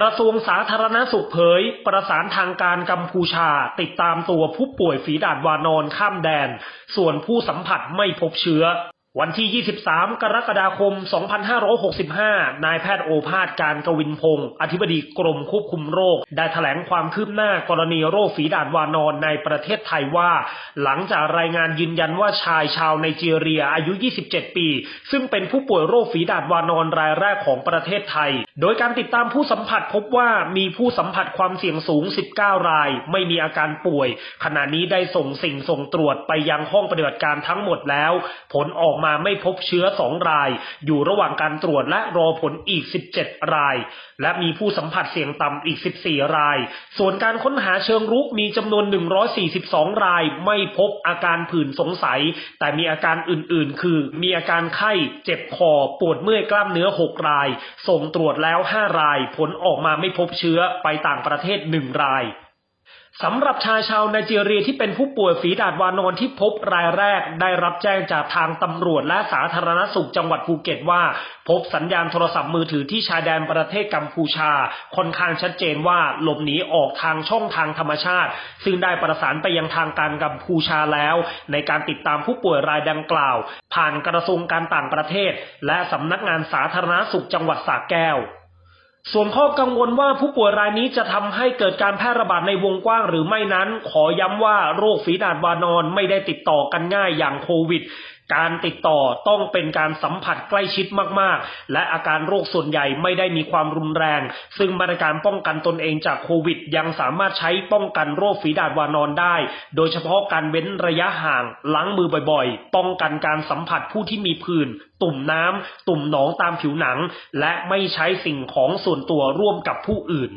กระทรวงสาธารณสุขเผย ประสานทางการกัมพูชา ติดตามตัวผู้ป่วยฝีดาดวานอนข้ามแดน ส่วนผู้สัมผัสไม่พบเชื้อ วันที่ 23 กรกฎาคม 2565 นายแพทย์โอภาสการกวินพงศ์อธิบดีกรมควบคุมโรค ได้แถลงความคืบหน้ากรณีโรคฝีดาดวานอนในประเทศไทยว่า หลังจากรายงานยืนยันว่าชายชาวไนจีเรียอายุ 27 ปี ซึ่งเป็นผู้ป่วยโรคฝีดาดวานอนรายแรกของประเทศไทย โดยการติดตามผู้สัมผัสพบว่ามีผู้สัมผัสความเสี่ยงสูง 19 ราย ไม่มีอาการป่วย ขณะนี้ได้ส่งสิ่งส่งตรวจไปยังห้องปฏิบัติการทั้งหมดแล้ว ผลออกมาไม่พบเชื้อ 2 ราย อยู่ระหว่างการตรวจและรอผลอีก 17 ราย และมีผู้สัมผัสเสี่ยงต่ำอีก 14 ราย ส่วนการค้นหาเชิงรุกมีจำนวน 142 ราย ไม่พบอาการผื่นสงสัย แต่มีอาการอื่นๆ คือ มีอาการไข้ เจ็บคอ ปวดเมื่อยกล้ามเนื้อ 6 ราย ส่งตรวจแล้ว 5 ราย ผลออกมาไม่พบเชื้อ ไปต่างประเทศ 1 ราย สำหรับชายชาวไนจีเรียที่เป็นผู้ป่วยฝีดาดวานอนที่พบรายแรก ได้รับแจ้งจากทางตำรวจและสาธารณสุขจังหวัดภูเก็ตว่า พบสัญญาณโทรศัพท์มือถือที่ชายแดนประเทศกัมพูชา ค่อนข้างชัดเจนว่าหลบหนีออกทางช่องทางธรรมชาติ ซึ่งได้ประสานไปยังทางการกัมพูชาแล้ว ในการติดตามผู้ป่วยรายดังกล่าว ผ่านกระทรวงการต่างประเทศ และสำนักงานสาธารณสุขจังหวัดสระแก้ว ส่วนข้อกังวลว่าผู้ป่วยรายนี้จะทำให้เกิดการแพร่ระบาดในวงกว้างหรือไม่นั้น ขอย้ำว่าโรคฝีดาดวานอนไม่ได้ติดต่อกันง่ายอย่างโควิด การติดต่อต้องเป็นการสัมผัสใกล้ชิดมากๆ และอาการโรคส่วนใหญ่ไม่ได้มีความรุนแรง ซึ่งมาตรการป้องกันตนเองจากโควิด ยังสามารถใช้ป้องกันโรคฝีดาดวานอนได้ โดยเฉพาะการเว้นระยะห่างล้างมือบ่อยๆ ป้องกันการสัมผัสผู้ที่มีผื่นตุ่มน้ำตุ่มหนองตามผิวหนัง และไม่ใช้สิ่งของส่วนตัวร่วมกับผู้อื่น